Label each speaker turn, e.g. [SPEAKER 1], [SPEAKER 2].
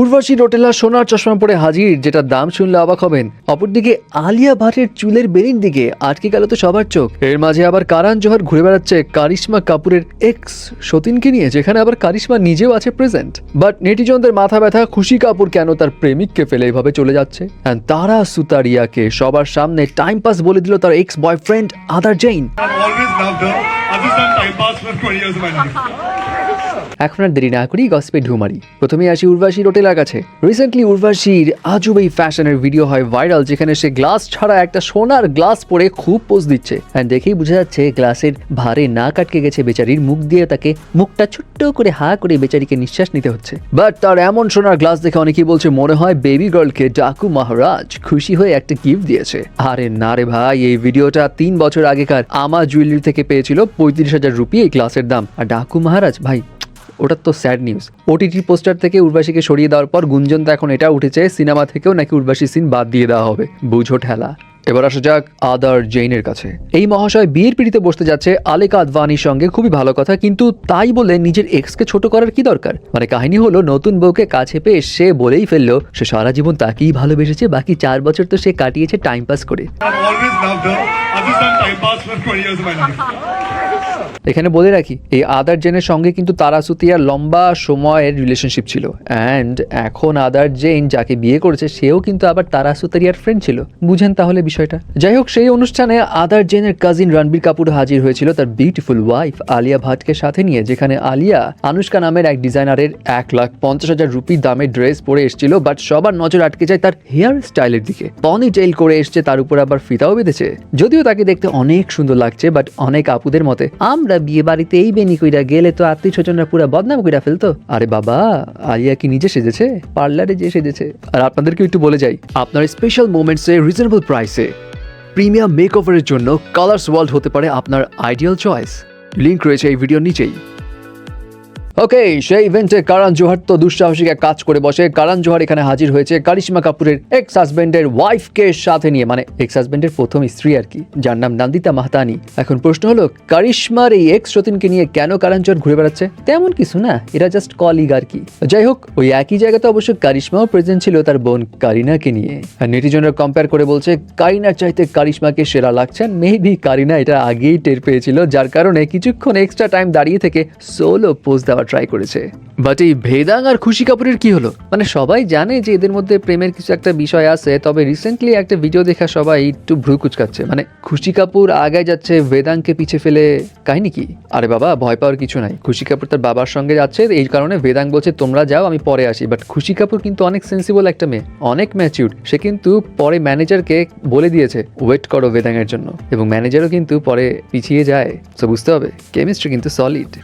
[SPEAKER 1] উর্বশী রোটেলা সোনার চশমা পরে হাজির যেটা দাম শুনলে অবাক হবেন। অপরদিকে আলিয়া ভাটের চুলের বেরির দিকে আটকে গেল তো সবার চোখ। এর মাঝে আবার কারান জোহর ঘুরে বেড়াচ্ছে কারিশমা কাপুরের এক্স সতীনকে নিয়ে, যেখানে আবার কারিশমা নিজেও আছে প্রেজেন্ট বাট নেটিজনদের মাথা ব্যথা, খুশি কাপুর কেন তার প্রেমিককে ফেলে এইভাবে চলে যাচ্ছে? অ্যান্ড তারা সুতারিয়াকে সবার সামনে টাইম পাস বলে দিল তার ex boyfriend Aadar Jain
[SPEAKER 2] I've always loved her. I've just done time pass for 20 years of my life.
[SPEAKER 1] এখন আর দেরি না করি গসপে ঢুমারি প্রথমে আসি উর্বাশী রোটেলার কাছে। রিসেন্টলি উর্বাশীর আজব এই ফ্যাশনের ভিডিও হয় ভাইরাল যেখানে সে গ্লাস ছাড়া একটা সোনার গ্লাস পরে খুব পোজ দিচ্ছে। অ্যান্ড দেখেই বোঝা যাচ্ছে গ্লাসের ভারে না কাটকে গেছে বেচারির মুখ দিয়ে তাকে মুখটা ছোট্ট করে হা করে বেচারিকে নিঃশ্বাস নিতে হচ্ছে। বাট তার এমন সোনার গ্লাস দেখে অনেকেই বলছে, মনে হয় বেবি গার্লকে ডাকু মহারাজ খুশি হয়ে একটা গিফট দিয়েছে। আরে না রে ভাই, এই ভিডিওটা তিন বছর আগেকার। আমা জুয়েলারি থেকে পেয়েছিল পঁয়ত্রিশ হাজার রুপি এই গ্লাসের দাম। আর ডাকু মহারাজ, ভাই ওটা তো স্যাড নিউজ ওটিটি পোস্টার থেকে উর্বাশীকে সরিয়ে দেওয়ার পর গুঞ্জন তো এখন এটা উঠেছে, সিনেমা থেকেও নাকি উর্বাশী সিন বাদ দিয়ে দেওয়া হবে। বুঝো ঠেলা। এবার আসা যাক আদার জৈনের কাছে। এই মহাশয় বিয়ের পিড়িতে বসতে যাচ্ছে আলেকা আদভানির সঙ্গে, খুবই ভালো কথা, কিন্তু তাই বলে নিজের এক্সকে ছোট করার কি দরকার? মানে কাহিনী হলো, নতুন বউকে কাছে পেয়ে সে বলেই ফেলল, সে সারা জীবন তাকেই ভালোবেসেছে, বাকি চার বছর তো সে কাটিয়েছে টাইম পাস করে। এখানে বলে রাখি, এই আদার জেনের সঙ্গে কিন্তু তারা সুতিয়ার লম্বা সময়ের রিলেশনশিপ ছিল। অ্যান্ড এখন আদার জেন যাকে বিয়ে করেছে, সেও কিন্তু আবার তারা সুতারিয়ার ফ্রেন্ড ছিল। বুঝেন তাহলে বিষয়টা? যাই হোক, সেই অনুষ্ঠানে আদার জেনের কাজিন রণবীর কাপুর হাজির হয়েছিল তার বিউটিফুল ওয়াইফ আলিয়া ভাটকে সাথে নিয়ে, যেখানে আলিয়া আনুষ্কা নামের এক ডিজাইনারের এক লাখ পঞ্চাশ হাজার রুপি দামের ড্রেস পরে এসেছিল বাট সবার নজর আটকে যায় তার হেয়ার স্টাইলের দিকে। পনি টেইল করে এসছে, তার উপর আবার ফিতাও বেঁধেছে। যদিও তাকে দেখতে অনেক সুন্দর লাগছে বাট অনেক আপুদের মতে আমরা বিয়ে বাড়িতে এই বেনি কইরা গেলে তো আত্মীয় স্বজনরা পুরো বদনাম কইরা ফেলতো। আরে বাবা, আলিয়া কি নিজে সেজেছে? পার্লারে যে সেজেছে। আর আপনাদেরকে একটু বলে যাই, আপনার স্পেশাল মোমেন্টসে রিজনেবল প্রাইসে প্রিমিয়াম মেকওভারের জন্য কালার্স ওয়ার্ল্ড হতে পারে আপনার আইডিয়াল চয়েস লিংক রয়েছে এই ভিডিওর নিচেই। ওকে, সেই ইভেন্টে কারণ জোহার তো দুঃসাহসিক এক কাজ করে বসে। কারণ জোহার এখানে হাজির হয়েছে কারিশমা কাপুরের এক্স হাজবেন্ডের ওয়াইফকে সাথে নিয়ে। মানে এক্স হাজবেন্ডের প্রথম স্ত্রী আর কি, যার নাম নন্দিতা মাহতানি। এখন প্রশ্ন হলো, কারিশমার এই এক্স সতীনকে নিয়ে কেন কারণ জোহার ঘুরে বেড়াচ্ছে? তেমন কিছু না, এরা জাস্ট কলিগ আর কি। যাই হোক, ওই একই জায়গাতে অবশ্য কারিশমাও প্রেজেন্ট ছিল তার বোন কারিনাকে নিয়ে। আর নেটিজনরা কম্পেয়ার করে বলছে, কারিনার চাইতে কারিশমাকে সেরা লাগছে। মেবি কারিনা এটা আগেই টের পেয়েছিল, যার কারণে কিছুক্ষণ এক্সট্রা টাইম দাঁড়িয়ে থেকে সোলো পোজ দেওয়ার ট্রাই করেছে। বাট এই ভেদাং আর খুশি কাপুরের কি হলো? মানে সবাই জানে যে এদের মধ্যে প্রেমের কিছু একটা বিষয় আছে, তবে রিসেন্টলি একটা ভিডিও দেখা সবাই একটু ভ্রু কুচকাচ্ছে। মানে খুশি কাপুর আগায় যাচ্ছে বেদাংকে পিছে ফেলে কাহিনী কি? আরে বাবা, ভয় পাওয়ার কিছু নাই। খুশি কাপুর তার বাবার সঙ্গে যাচ্ছে, এই কারণে বেদাং বলছে, তোমরা যাও, আমি পরে আসি। বাট খুশি কাপুর কিন্তু অনেক সেন্সিবল একটা মেয়ে, অনেক ম্যাচিউর সে কিন্তু পরে ম্যানেজারকে বলে দিয়েছে ওয়েট করো বেদাং এর জন্য। এবং ম্যানেজারও কিন্তু পরে পিছিয়ে যায়। তো বুঝতে হবে কেমিস্ট্রি কিন্তু সলিড